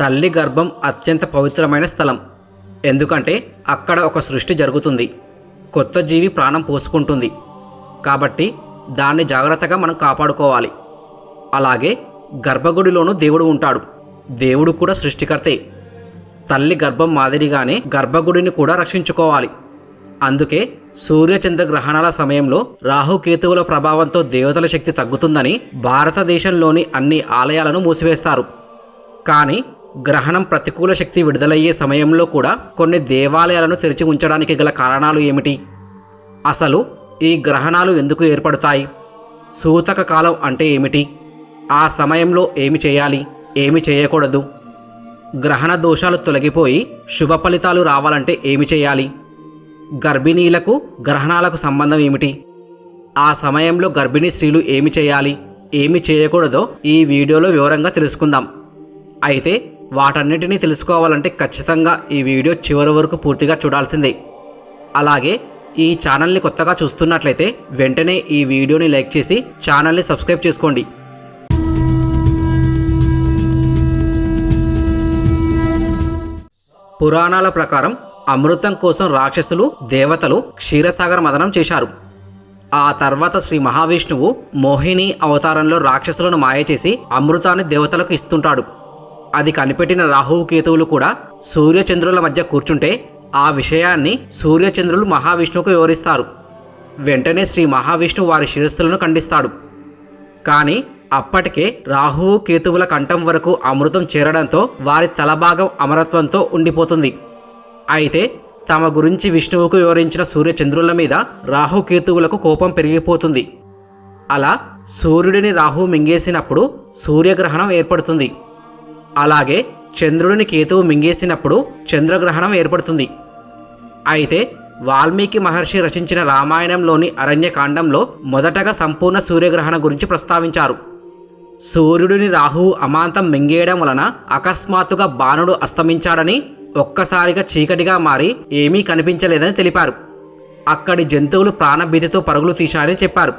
తల్లి గర్భం అత్యంత పవిత్రమైన స్థలం. ఎందుకంటే అక్కడ ఒక సృష్టి జరుగుతుంది. కొత్త జీవి ప్రాణం పోసుకుంటుంది. కాబట్టి దాన్ని జాగ్రత్తగా మనం కాపాడుకోవాలి. అలాగే గర్భగుడిలోనూ దేవుడు ఉంటాడు. దేవుడు కూడా సృష్టికర్తే. తల్లి గర్భం మాదిరిగానే గర్భగుడిని కూడా రక్షించుకోవాలి. అందుకే సూర్యచంద్ర గ్రహణాల సమయంలో రాహుకేతువుల ప్రభావంతో దేవతల శక్తి తగ్గుతుందని భారతదేశంలోని అన్ని ఆలయాలను మూసివేస్తారు. కానీ గ్రహణం ప్రతికూల శక్తి విడుదలయ్యే సమయంలో కూడా కొన్ని దేవాలయాలను తెరిచి ఉంచడానికి గల కారణాలు ఏమిటి? అసలు ఈ గ్రహణాలు ఎందుకు ఏర్పడతాయి? సూతక కాలం అంటే ఏమిటి? ఆ సమయంలో ఏమి చేయాలి? ఏమి చేయకూడదు? గ్రహణ దోషాలు తొలగిపోయి శుభ ఫలితాలు రావాలంటే ఏమి చేయాలి? గర్భిణీలకు గ్రహణాలకు సంబంధం ఏమిటి? ఆ సమయంలో గర్భిణీ స్త్రీలు ఏమి చేయాలి? ఏమి చేయకూడదో ఈ వీడియోలో వివరంగా తెలుసుకుందాం. అయితే వాటన్నిటినీ తెలుసుకోవాలంటే ఖచ్చితంగా ఈ వీడియో చివరి వరకు పూర్తిగా చూడాల్సిందే. అలాగే ఈ ఛానల్ని కొత్తగా చూస్తున్నట్లయితే వెంటనే ఈ వీడియోని లైక్ చేసి ఛానల్ని సబ్స్క్రైబ్ చేసుకోండి. పురాణాల ప్రకారం అమృతం కోసం రాక్షసులు దేవతలు క్షీరసాగర మదనం చేశారు. ఆ తర్వాత శ్రీ మహావిష్ణువు మోహిని అవతారంలో రాక్షసులను మాయ చేసి అమృతాన్ని దేవతలకు ఇస్తుంటాడు. అది కనిపెట్టిన రాహువు కేతువులు కూడా సూర్యచంద్రుల మధ్య కూర్చుంటే ఆ విషయాన్ని సూర్యచంద్రులు మహావిష్ణువుకు వివరిస్తారు. వెంటనే శ్రీ మహావిష్ణువు వారి శిరస్సులను ఖండిస్తాడు. కానీ అప్పటికే రాహువు కేతువుల కంఠం వరకు అమృతం చేరడంతో వారి తలభాగం అమరత్వంతో ఉండిపోతుంది. అయితే తమ గురించి విష్ణువుకు వివరించిన సూర్యచంద్రుల మీద రాహుకేతువులకు కోపం పెరిగిపోతుంది. అలా సూర్యుడిని రాహు మింగేసినప్పుడు సూర్యగ్రహణం ఏర్పడుతుంది. అలాగే చంద్రుడిని కేతువు మింగేసినప్పుడు చంద్రగ్రహణం ఏర్పడుతుంది. అయితే వాల్మీకి మహర్షి రచించిన రామాయణంలోని అరణ్యకాండంలో మొదటగా సంపూర్ణ సూర్యగ్రహణం గురించి ప్రస్తావించారు. సూర్యుడిని రాహువు అమాంతం మింగేయడం వలన అకస్మాత్తుగా బాణుడు అస్తమించాడని ఒక్కసారిగా చీకటిగా మారి ఏమీ కనిపించలేదని తెలిపారు. అక్కడి జంతువులు ప్రాణభీతితో పరుగులు తీశారని చెప్పారు.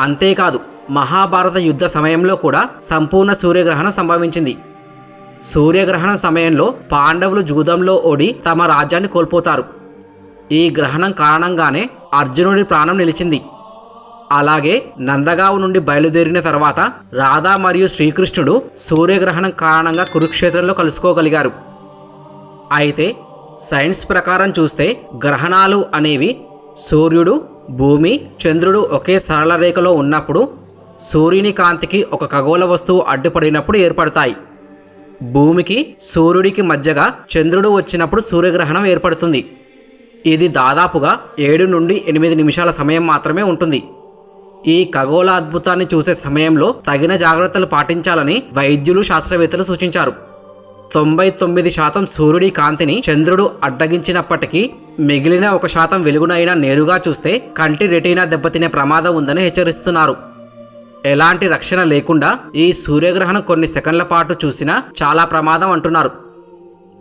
అంతేకాదు మహాభారత యుద్ధ సమయంలో కూడా సంపూర్ణ సూర్యగ్రహణం సంభవించింది. సూర్యగ్రహణం సమయంలో పాండవులు జూదంలో ఓడి తమ రాజ్యాన్ని కోల్పోతారు. ఈ గ్రహణం కారణంగానే అర్జునుడి ప్రాణం నిలిచింది. అలాగే నందగావు నుండి బయలుదేరిన తర్వాత రాధా మరియు శ్రీకృష్ణుడు సూర్యగ్రహణం కారణంగా కురుక్షేత్రంలో కలుసుకోగలిగారు. అయితే సైన్స్ ప్రకారం చూస్తే గ్రహణాలు అనేవి సూర్యుడు భూమి చంద్రుడు ఒకే సరళ రేఖలో ఉన్నప్పుడు సూర్యుని కాంతికి ఒక ఖగోళ వస్తువు అడ్డుపడినప్పుడు ఏర్పడతాయి. భూమికి సూర్యుడికి మధ్యగా చంద్రుడు వచ్చినప్పుడు సూర్యగ్రహణం ఏర్పడుతుంది. ఇది దాదాపుగా ఏడు నుండి ఎనిమిది నిమిషాల సమయం మాత్రమే ఉంటుంది. ఈ ఖగోళ అద్భుతాన్ని చూసే సమయంలో తగిన జాగ్రత్తలు పాటించాలని వైద్యులు శాస్త్రవేత్తలు సూచించారు. తొంభై తొమ్మిది శాతం సూర్యుడి కాంతిని చంద్రుడు అడ్డగించినప్పటికీ మిగిలిన ఒక శాతం వెలుగునైనా నేరుగా చూస్తే కంటి రెటీనా దెబ్బతినే ప్రమాదం ఉందని హెచ్చరిస్తున్నారు. ఎలాంటి రక్షణ లేకుండా ఈ సూర్యగ్రహణం కొన్ని సెకండ్ల పాటు చూసినా చాలా ప్రమాదం అంటున్నారు.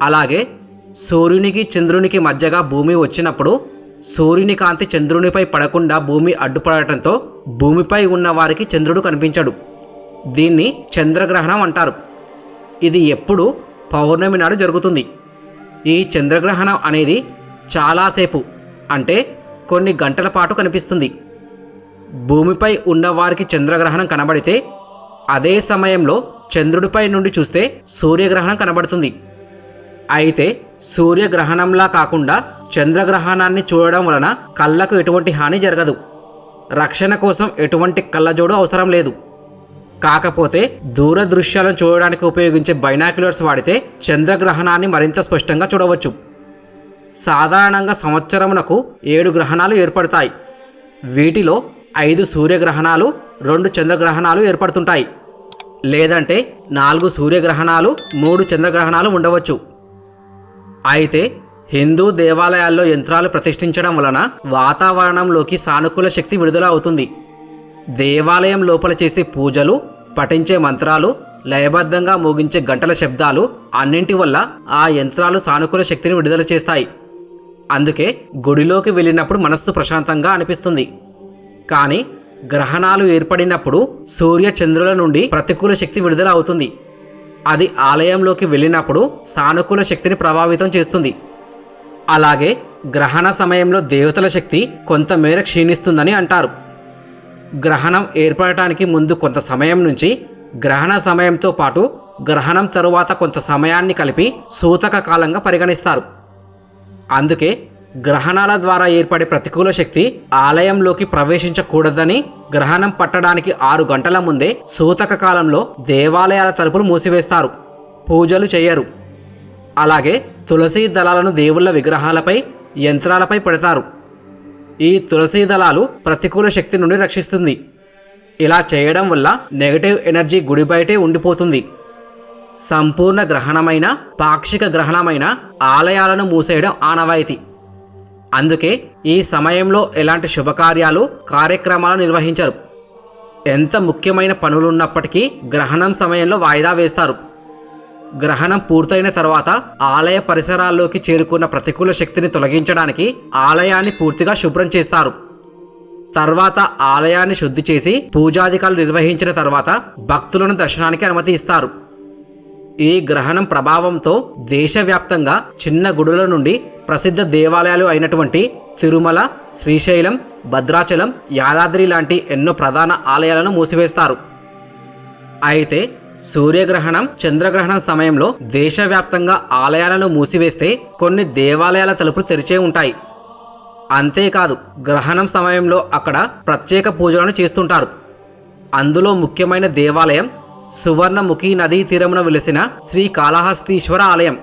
అలాగే సూర్యునికి చంద్రునికి మధ్యగా భూమి వచ్చినప్పుడు సూర్యుని కాంతి చంద్రునిపై పడకుండా భూమి అడ్డుపడటంతో భూమిపై ఉన్న వారికి చంద్రుడు కనిపించడు. దీన్ని చంద్రగ్రహణం అంటారు. ఇది ఎప్పుడు పౌర్ణమి నాడు జరుగుతుంది. ఈ చంద్రగ్రహణం అనేది చాలాసేపు అంటే కొన్ని గంటల పాటు కనిపిస్తుంది. భూమిపై ఉన్నవారికి చంద్రగ్రహణం కనబడితే అదే సమయంలో చంద్రుడిపై నుండి చూస్తే సూర్యగ్రహణం కనబడుతుంది. అయితే సూర్యగ్రహణంలా కాకుండా చంద్రగ్రహణాన్ని చూడడం వలన కళ్ళకు ఎటువంటి హాని జరగదు. రక్షణ కోసం ఎటువంటి కళ్ళజోడు అవసరం లేదు. కాకపోతే దూరదృశ్యాలను చూడడానికి ఉపయోగించే బైనాక్యులర్స్ వాడితే చంద్రగ్రహణాన్ని మరింత స్పష్టంగా చూడవచ్చు. సాధారణంగా సంవత్సరమునకు ఏడు గ్రహణాలు ఏర్పడతాయి. వీటిలో ఐదు సూర్యగ్రహణాలు రెండు చంద్రగ్రహణాలు ఏర్పడుతుంటాయి. లేదంటే నాలుగు సూర్యగ్రహణాలు మూడు చంద్రగ్రహణాలు ఉండవచ్చు. అయితే హిందూ దేవాలయాల్లో యంత్రాలు ప్రతిష్ఠించడం వలన వాతావరణంలోకి సానుకూల శక్తి విడుదల అవుతుంది. దేవాలయం లోపల చేసే పూజలు పఠించే మంత్రాలు లయబద్ధంగా మోగించే గంటల శబ్దాలు అన్నింటి వల్ల ఆ యంత్రాలు సానుకూల శక్తిని విడుదల చేస్తాయి. అందుకే గుడిలోకి వెళ్ళినప్పుడు మనస్సు ప్రశాంతంగా అనిపిస్తుంది. కానీ గ్రహణాలు ఏర్పడినప్పుడు సూర్య చంద్రుల నుండి ప్రతికూల శక్తి విడుదల అవుతుంది అది ఆలయంలోకి వెళ్ళినప్పుడు సానుకూల శక్తిని ప్రభావితం చేస్తుంది. అలాగే గ్రహణ సమయంలో దేవతల శక్తి కొంతమేర క్షీణిస్తుందని అంటారు. గ్రహణం ఏర్పడటానికి ముందు కొంత సమయం నుంచి గ్రహణ సమయంతో పాటు గ్రహణం తరువాత కొంత సమయాన్ని కలిపి సూతక కాలంగా పరిగణిస్తారు. అందుకే గ్రహణాల ద్వారా ఏర్పడే ప్రతికూల శక్తి ఆలయంలోకి ప్రవేశించకూడదని గ్రహణం పట్టడానికి ఆరు గంటల ముందే సూతక కాలంలో దేవాలయాల తలుపులు మూసివేస్తారు పూజలు చేయరు అలాగే తులసీ దళాలను దేవుళ్ళ విగ్రహాలపై యంత్రాలపై పెడతారు. ఈ తులసీ దళాలు ప్రతికూల శక్తి నుండి రక్షిస్తుంది. ఇలా చేయడం వల్ల నెగటివ్ ఎనర్జీ గుడి బయటే ఉండిపోతుంది. సంపూర్ణ గ్రహణమైన పాక్షిక గ్రహణమైన ఆలయాలను మూసేయడం ఆనవాయితీ. అందుకే ఈ సమయంలో ఎలాంటి శుభకార్యాలు కార్యక్రమాలు నిర్వహించరు. ఎంత ముఖ్యమైన పనులున్నప్పటికీ గ్రహణం సమయంలో వాయిదా వేస్తారు. గ్రహణం పూర్తయిన తర్వాత ఆలయ పరిసరాల్లోకి చేరుకున్న ప్రతికూల శక్తిని తొలగించడానికి ఆలయాన్ని పూర్తిగా శుభ్రం చేస్తారు. తర్వాత ఆలయాన్ని శుద్ధి చేసి పూజాధికారులు నిర్వహించిన తర్వాత భక్తులను దర్శనానికి అనుమతి ఇస్తారు. ఈ గ్రహణం ప్రభావంతో దేశవ్యాప్తంగా చిన్న గుడుల నుండి ప్రసిద్ధ దేవాలయాలు అయినటువంటి తిరుమల శ్రీశైలం భద్రాచలం యాదాద్రి లాంటి ఎన్నో ప్రధాన ఆలయాలను మూసివేస్తారు. అయితే సూర్యగ్రహణం చంద్రగ్రహణం సమయంలో దేశవ్యాప్తంగా ఆలయాలను మూసివేస్తే కొన్ని దేవాలయాల తలుపులు తెరిచే ఉంటాయి. అంతేకాదు గ్రహణం సమయంలో అక్కడ ప్రత్యేక పూజలను చేస్తుంటారు. అందులో ముఖ్యమైన దేవాలయం సువర్ణముఖి నదీ తీరమున వెలిసిన శ్రీ కాళహస్తీశ్వర ఆలయం.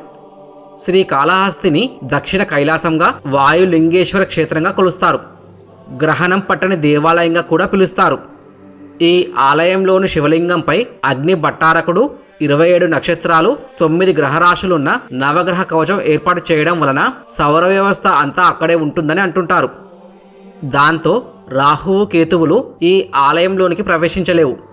శ్రీకాళహస్తిని దక్షిణ కైలాసంగా వాయులింగేశ్వర క్షేత్రంగా కొలుస్తారు. గ్రహణం పట్టని దేవాలయంగా కూడా పిలుస్తారు. ఈ ఆలయంలోని శివలింగంపై అగ్ని భట్టారకుడు ఇరవై ఏడు నక్షత్రాలు తొమ్మిది గ్రహరాశులున్న నవగ్రహ కవచం ఏర్పాటు చేయడం వలన సౌర వ్యవస్థ అంతా అక్కడే ఉంటుందని అంటుంటారు. దాంతో రాహువు కేతువులు ఈ ఆలయంలోనికి ప్రవేశించలేవు.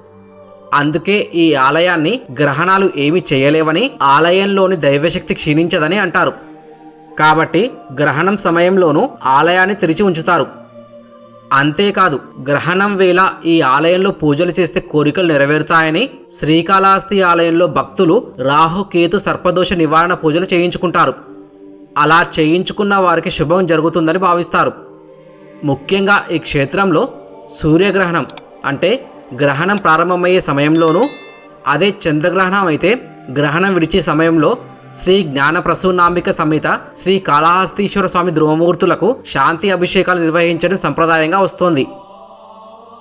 అందుకే ఈ ఆలయాన్ని గ్రహణాలు ఏమీ చేయలేవని ఆలయంలోని దైవశక్తి క్షీణించదని అంటారు. కాబట్టి గ్రహణం సమయంలోనూ ఆలయాన్ని తెరిచి ఉంచుతారు. అంతేకాదు గ్రహణం వేళ ఈ ఆలయంలో పూజలు చేస్తే కోరికలు నెరవేరుతాయని శ్రీకాళహస్తి ఆలయంలో భక్తులు రాహు కేతు సర్పదోష నివారణ పూజలు చేయించుకుంటారు. అలా చేయించుకున్న వారికి శుభం జరుగుతుందని భావిస్తారు. ముఖ్యంగా ఈ క్షేత్రంలో సూర్యగ్రహణం అంటే గ్రహణం ప్రారంభమయ్యే సమయంలోనూ అదే చంద్రగ్రహణం అయితే గ్రహణం విడిచే సమయంలో శ్రీ జ్ఞానప్రసూనాంబిక సమేత శ్రీ కాళహస్తీశ్వర స్వామి ధ్రువమూర్తులకు శాంతి అభిషేకాలు నిర్వహించడం సంప్రదాయంగా వస్తోంది.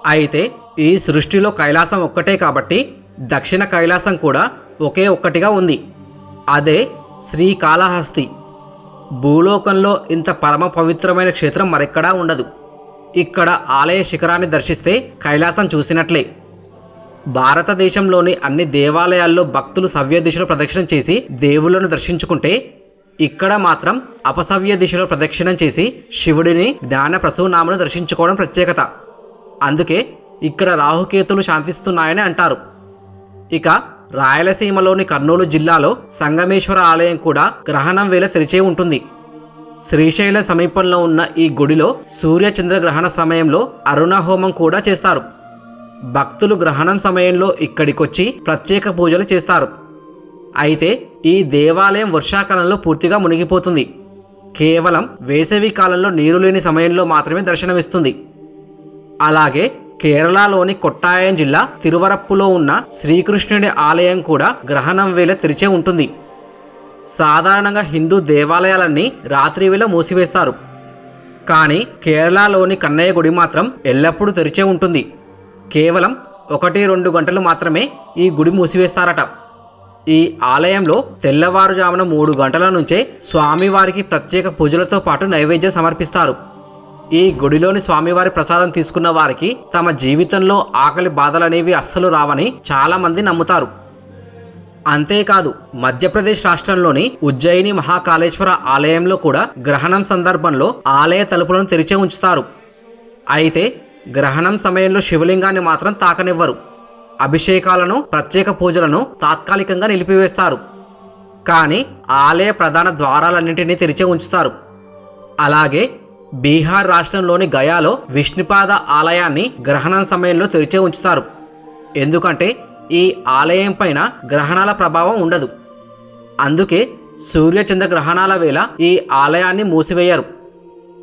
అయితే ఈ సృష్టిలో కైలాసం ఒక్కటే కాబట్టి దక్షిణ కైలాసం కూడా ఒకే ఒక్కటిగా ఉంది. అదే శ్రీకాళహస్తి భూలోకంలో ఇంత పరమ పవిత్రమైన క్షేత్రం మరెక్కడా ఉండదు. ఇక్కడ ఆలయ శిఖరాన్ని దర్శిస్తే కైలాసం చూసినట్లే. భారతదేశంలోని అన్ని దేవాలయాల్లో భక్తులు సవ్య దిశలో ప్రదక్షిణం చేసి దేవుళ్ళను దర్శించుకుంటే ఇక్కడ మాత్రం అపసవ్య దిశలో ప్రదక్షిణం చేసి శివుడిని జ్ఞాన ప్రసూనామను దర్శించుకోవడం ప్రత్యేకత. అందుకే ఇక్కడ రాహుకేతులు శాంతిస్తున్నాయని అంటారు. ఇక రాయలసీమలోని కర్నూలు జిల్లాలో సంగమేశ్వర ఆలయం కూడా గ్రహణం వేళ తెరిచే ఉంటుంది. శ్రీశైల సమీపంలో ఉన్న ఈ గుడిలో సూర్య చంద్రగ్రహణ సమయంలో అరుణ హోమం కూడా చేస్తారు. భక్తులు గ్రహణం సమయంలో ఇక్కడికొచ్చి ప్రత్యేక పూజలు చేస్తారు. అయితే ఈ దేవాలయం వర్షాకాలంలో పూర్తిగా మునిగిపోతుంది. కేవలం వేసవి కాలంలో నీరు లేని సమయంలో మాత్రమే దర్శనమిస్తుంది. అలాగే కేరళలోని కొట్టాయం జిల్లా తిరువరప్పులో ఉన్న శ్రీకృష్ణుడి ఆలయం కూడా గ్రహణం వేళ తెరిచే ఉంటుంది. సాధారణంగా హిందూ దేవాలయాలన్నీ రాత్రి వేళ మూసివేస్తారు. కానీ కేరళలోని కన్నయ్య గుడి మాత్రం ఎల్లప్పుడూ తెరిచే ఉంటుంది. కేవలం ఒకటి రెండు గంటలు మాత్రమే ఈ గుడి మూసివేస్తారట. ఈ ఆలయంలో తెల్లవారుజామున మూడు గంటల నుంచే స్వామివారికి ప్రత్యేక పూజలతో పాటు నైవేద్యం సమర్పిస్తారు. ఈ గుడిలోని స్వామివారి ప్రసాదం తీసుకున్న వారికి తమ జీవితంలో ఆకలి బాధలనేవి అస్సలు రావని చాలామంది నమ్ముతారు. అంతేకాదు మధ్యప్రదేశ్ రాష్ట్రంలోని ఉజ్జయిని మహాకాళేశ్వర ఆలయంలో కూడా గ్రహణం సందర్భంలో ఆలయ తలుపులను తెరిచే ఉంచుతారు. అయితే గ్రహణం సమయంలో శివలింగాన్ని మాత్రం తాకనివ్వరు. అభిషేకాలను ప్రత్యేక పూజలను తాత్కాలికంగా నిలిపివేస్తారు. కానీ ఆలయ ప్రధాన ద్వారాలన్నింటినీ తెరిచే ఉంచుతారు. అలాగే బీహార్ రాష్ట్రంలోని గయాలో విష్ణుపాద ఆలయాన్ని గ్రహణం సమయంలో తెరిచే ఉంచుతారు. ఎందుకంటే ఈ ఆలయం పైన గ్రహణాల ప్రభావం ఉండదు. అందుకే సూర్యచంద్ర గ్రహణాల వేళ ఈ ఆలయాన్ని మూసివేయరు.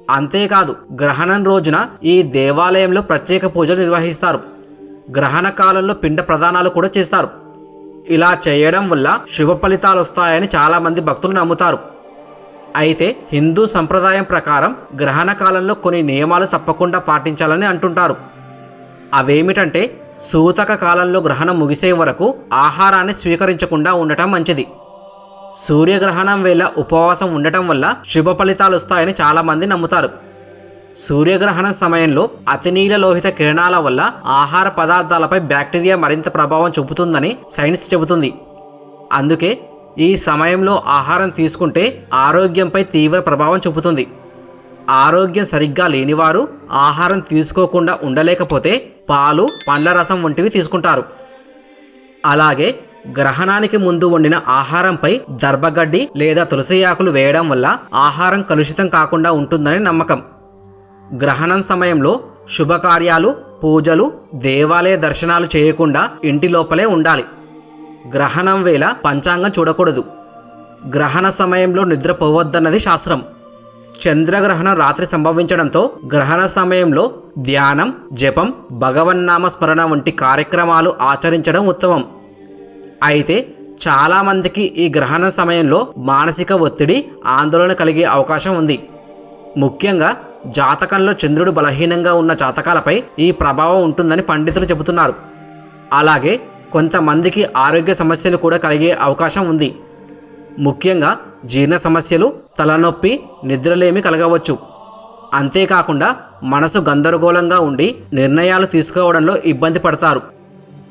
అంతేకాదు గ్రహణం రోజున ఈ దేవాలయంలో ప్రత్యేక పూజలు నిర్వహిస్తారు. గ్రహణ కాలంలో పిండ ప్రదానాలు కూడా చేస్తారు. ఇలా చేయడం వల్ల శుభ ఫలితాలు వస్తాయని చాలామంది భక్తులు నమ్ముతారు. అయితే హిందూ సంప్రదాయం ప్రకారం గ్రహణ కాలంలో కొన్ని నియమాలు తప్పకుండా పాటించాలని అంటుంటారు. అవేమిటంటే సూతక కాలంలో గ్రహణం ముగిసే వరకు ఆహారాన్ని స్వీకరించకుండా ఉండటం మంచిది. సూర్యగ్రహణం వేళ ఉపవాసం ఉండటం వల్ల శుభ ఫలితాలు వస్తాయని చాలామంది నమ్ముతారు. సూర్యగ్రహణం సమయంలో అతినీల లోహిత కిరణాల వల్ల ఆహార పదార్థాలపై బ్యాక్టీరియా మరింత ప్రభావం చూపుతుందని సైన్స్ చెబుతుంది. అందుకే ఈ సమయంలో ఆహారం తీసుకుంటే ఆరోగ్యంపై తీవ్ర ప్రభావం చూపుతుంది. ఆరోగ్యం సరిగ్గా లేనివారు ఆహారం తీసుకోకుండా ఉండలేకపోతే పాలు పండ్ల రసం వంటివి తీసుకుంటారు. అలాగే గ్రహణానికి ముందు వండిన ఆహారంపై దర్భగడ్డి లేదా తులసి ఆకులు వేయడం వల్ల ఆహారం కలుషితం కాకుండా ఉంటుందని నమ్మకం. గ్రహణం సమయంలో శుభకార్యాలు పూజలు దేవాలయ దర్శనాలు చేయకుండా ఇంటి లోపలే ఉండాలి. గ్రహణం వేళ పంచాంగం చూడకూడదు. గ్రహణ సమయంలో నిద్రపోవద్దన్నది శాస్త్రం. చంద్రగ్రహణం రాత్రి సంభవించడంతో గ్రహణ సమయంలో ధ్యానం జపం భగవన్నామ స్మరణ వంటి కార్యక్రమాలు ఆచరించడం ఉత్తమం. అయితే చాలామందికి ఈ గ్రహణ సమయంలో మానసిక ఒత్తిడి ఆందోళన కలిగే అవకాశం ఉంది. ముఖ్యంగా జాతకంలో చంద్రుడు బలహీనంగా ఉన్న జాతకాలపై ఈ ప్రభావం ఉంటుందని పండితులు చెబుతున్నారు. అలాగే కొంతమందికి ఆరోగ్య సమస్యలు కూడా కలిగే అవకాశం ఉంది. ముఖ్యంగా జీర్ణ సమస్యలు తలనొప్పి నిద్రలేమి కలగవచ్చు. అంతేకాకుండా మనసు గందరగోళంగా ఉండి నిర్ణయాలు తీసుకోవడంలో ఇబ్బంది పడతారు.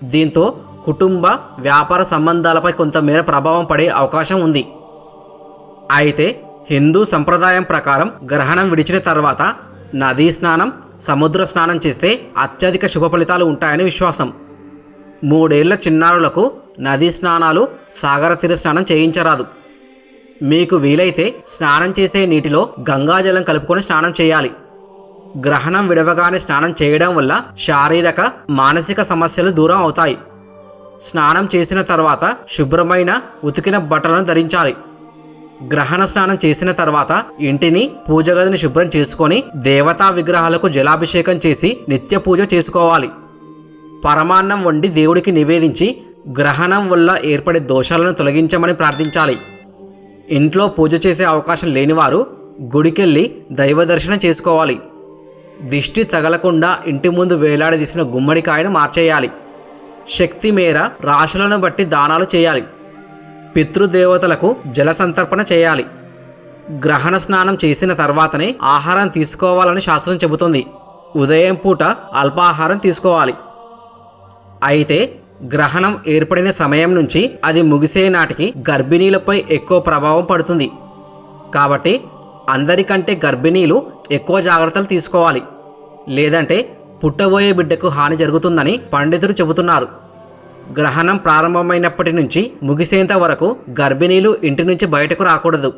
దీంతో కుటుంబ వ్యాపార సంబంధాలపై కొంతమేర ప్రభావం పడే అవకాశం ఉంది. అయితే హిందూ సంప్రదాయం ప్రకారం గ్రహణం విడిచిన తర్వాత నదీ స్నానం సముద్ర స్నానం చేస్తే అత్యధిక శుభ ఫలితాలు ఉంటాయని విశ్వాసం. మూడేళ్ళ చిన్నారులకు నదీ స్నానాలు సాగర తీర స్నానం చేయించరాదు. మీకు వీలైతే స్నానం చేసే నీటిలో గంగాజలం కలుపుకొని స్నానం చేయాలి. గ్రహణం విడవగానే స్నానం చేయడం వల్ల శారీరక మానసిక సమస్యలు దూరం అవుతాయి. స్నానం చేసిన తర్వాత శుభ్రమైన ఉతికిన బట్టలను ధరించాలి. గ్రహణ స్నానం చేసిన తర్వాత ఇంటిని పూజగదిని శుభ్రం చేసుకొని దేవతా విగ్రహాలకు జలాభిషేకం చేసి నిత్య పూజ చేసుకోవాలి. పరమాన్నం వండి దేవుడికి నివేదించి గ్రహణం వల్ల ఏర్పడే దోషాలను తొలగించమని ప్రార్థించాలి. ఇంట్లో పూజ చేసే అవకాశం లేనివారు గుడికెళ్ళి దైవ దర్శనం చేసుకోవాలి. దిష్టి తగలకుండా ఇంటి ముందు వేలాడదీసిన గుమ్మడికాయను మార్చేయాలి. శక్తి మేర రాశులను బట్టి దానాలు చేయాలి. పితృదేవతలకు జల సంతర్పణ చేయాలి. గ్రహణ స్నానం చేసిన తర్వాతనే ఆహారం తీసుకోవాలని శాస్త్రం చెబుతుంది. ఉదయం పూట అల్పాహారం తీసుకోవాలి. అయితే గ్రహణం ఏర్పడిన సమయం నుంచి అది ముగిసే నాటికి గర్భిణీలపై ఎక్కువ ప్రభావం పడుతుంది. కాబట్టి అందరికంటే గర్భిణీలు ఎక్కువ జాగ్రత్తలు తీసుకోవాలి. లేదంటే పుట్టబోయే బిడ్డకు హాని జరుగుతుందని పండితులు చెబుతున్నారు. గ్రహణం ప్రారంభమైనప్పటి నుంచి ముగిసేంత వరకు గర్భిణీలు ఇంటి నుంచి బయటకు రాకూడదు.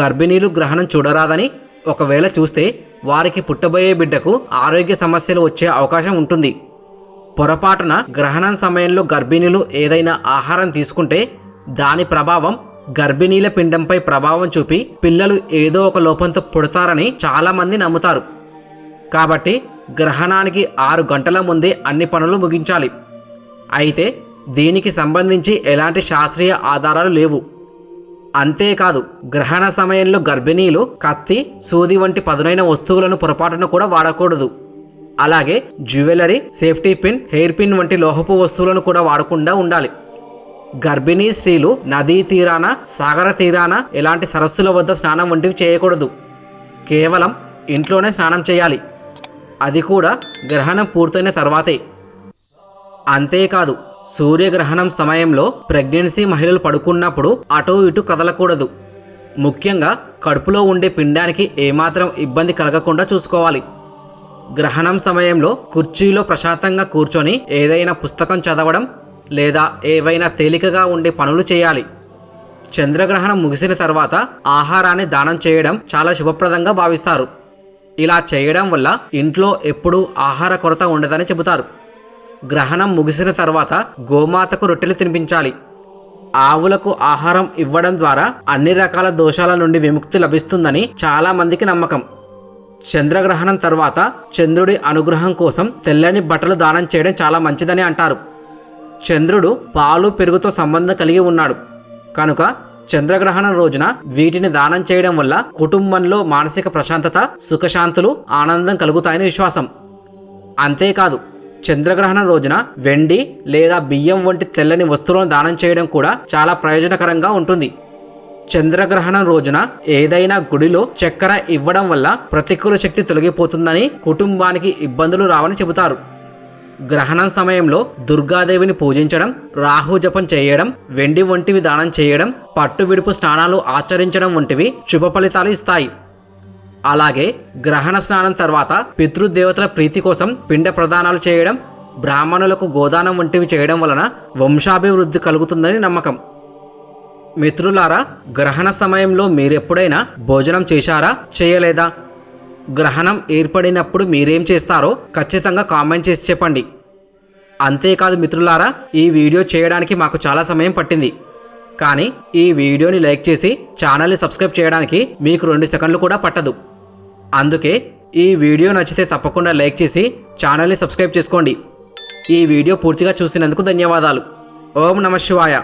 గర్భిణీలు గ్రహణం చూడరాదని ఒకవేళ చూస్తే వారికి పుట్టబోయే బిడ్డకు ఆరోగ్య సమస్యలు వచ్చే అవకాశం ఉంటుంది. పొరపాటున గ్రహణం సమయంలో గర్భిణీలు ఏదైనా ఆహారం తీసుకుంటే దాని ప్రభావం గర్భిణీల పిండంపై ప్రభావం చూపి పిల్లలు ఏదో ఒక లోపంతో పుడతారని చాలామంది నమ్ముతారు. కాబట్టి గ్రహణానికి ఆరు గంటల ముందే అన్ని పనులు ముగించాలి. అయితే దీనికి సంబంధించి ఎలాంటి శాస్త్రీయ ఆధారాలు లేవు. అంతేకాదు గ్రహణ సమయంలో గర్భిణీలు కత్తి సూది వంటి పదునైన వస్తువులను పొరపాటున కూడా వాడకూడదు. అలాగే jewellery safety pin hair pin వంటి లోహపు వస్తువులను కూడా వాడకుండా ఉండాలి. గర్భిణీ స్త్రీలు నదీ తీరాన సాగర తీరాన ఎలాంటి సరస్సుల వద్ద స్నానం వంటివి చేయకూడదు. కేవలం ఇంట్లోనే స్నానం చేయాలి. అది కూడా గ్రహణం పూర్తయిన తర్వాతే. అంతేకాదు సూర్యగ్రహణం సమయంలో ప్రెగ్నెన్సీ మహిళలు పడుకున్నప్పుడు అటు ఇటు కదలకూడదు. ముఖ్యంగా కడుపులో ఉండే పిండానికి ఏమాత్రం ఇబ్బంది కలగకుండా చూసుకోవాలి. గ్రహణం సమయంలో కుర్చీలో ప్రశాంతంగా కూర్చొని ఏదైనా పుస్తకం చదవడం లేదా ఏవైనా తేలికగా ఉండే పనులు చేయాలి. చంద్రగ్రహణం ముగిసిన తర్వాత ఆహారాన్ని దానం చేయడం చాలా శుభప్రదంగా భావిస్తారు. ఇలా చేయడం వల్ల ఇంట్లో ఎప్పుడూ ఆహార కొరత ఉండదని చెబుతారు. గ్రహణం ముగిసిన తర్వాత గోమాతకు రొట్టెలు తినిపించాలి. ఆవులకు ఆహారం ఇవ్వడం ద్వారా అన్ని రకాల దోషాల నుండి విముక్తి లభిస్తుందని చాలా మందికి నమ్మకం. చంద్రగ్రహణం తర్వాత చంద్రుడి అనుగ్రహం కోసం తెల్లని బట్టలు దానం చేయడం చాలా మంచిదని అంటారు. చంద్రుడు పాలు పెరుగుతో సంబంధం కలిగి ఉన్నాడు. కనుక చంద్రగ్రహణం రోజున వీటిని దానం చేయడం వల్ల కుటుంబంలో మానసిక ప్రశాంతత సుఖశాంతులు ఆనందం కలుగుతాయని విశ్వాసం. అంతేకాదు చంద్రగ్రహణం రోజున వెండి లేదా బియ్యం వంటి తెల్లని వస్తువులను దానం చేయడం కూడా చాలా ప్రయోజనకరంగా ఉంటుంది. చంద్రగ్రహణం రోజున ఏదైనా గుడిలో చక్కెర ఇవ్వడం వల్ల ప్రతికూల శక్తి తొలగిపోతుందని కుటుంబానికి ఇబ్బందులు రావని చెబుతారు. గ్రహణం సమయంలో దుర్గాదేవిని పూజించడం రాహు జపం చేయడం వెండి వంటివి దానం చేయడం పట్టు విడుపు స్నానాలు ఆచరించడం వంటివి శుభ ఫలితాలు ఇస్తాయి. అలాగే గ్రహణ స్నానం తర్వాత పితృదేవతల ప్రీతి కోసం పిండ ప్రదానాలు చేయడం బ్రాహ్మణులకు గోదానం వంటివి చేయడం వలన వంశాభివృద్ధి కలుగుతుందని నమ్మకం. మిత్రులారా గ్రహణ సమయంలో మీరెప్పుడైనా భోజనం చేశారా? చేయలేదా? గ్రహణం ఏర్పడినప్పుడు మీరేం చేస్తారో ఖచ్చితంగా కామెంట్ చేసి చెప్పండి. అంతేకాదు మిత్రులారా ఈ వీడియో చేయడానికి మాకు చాలా సమయం పట్టింది. కానీ ఈ వీడియోని లైక్ చేసి ఛానల్ని సబ్స్క్రైబ్ చేయడానికి మీకు రెండు సెకండ్లు కూడా పట్టదు. అందుకే ఈ వీడియో నచ్చితే తప్పకుండా లైక్ చేసి ఛానల్ని సబ్స్క్రైబ్ చేసుకోండి. ఈ వీడియో పూర్తిగా చూసినందుకు ధన్యవాదాలు. ఓం నమ శివాయ.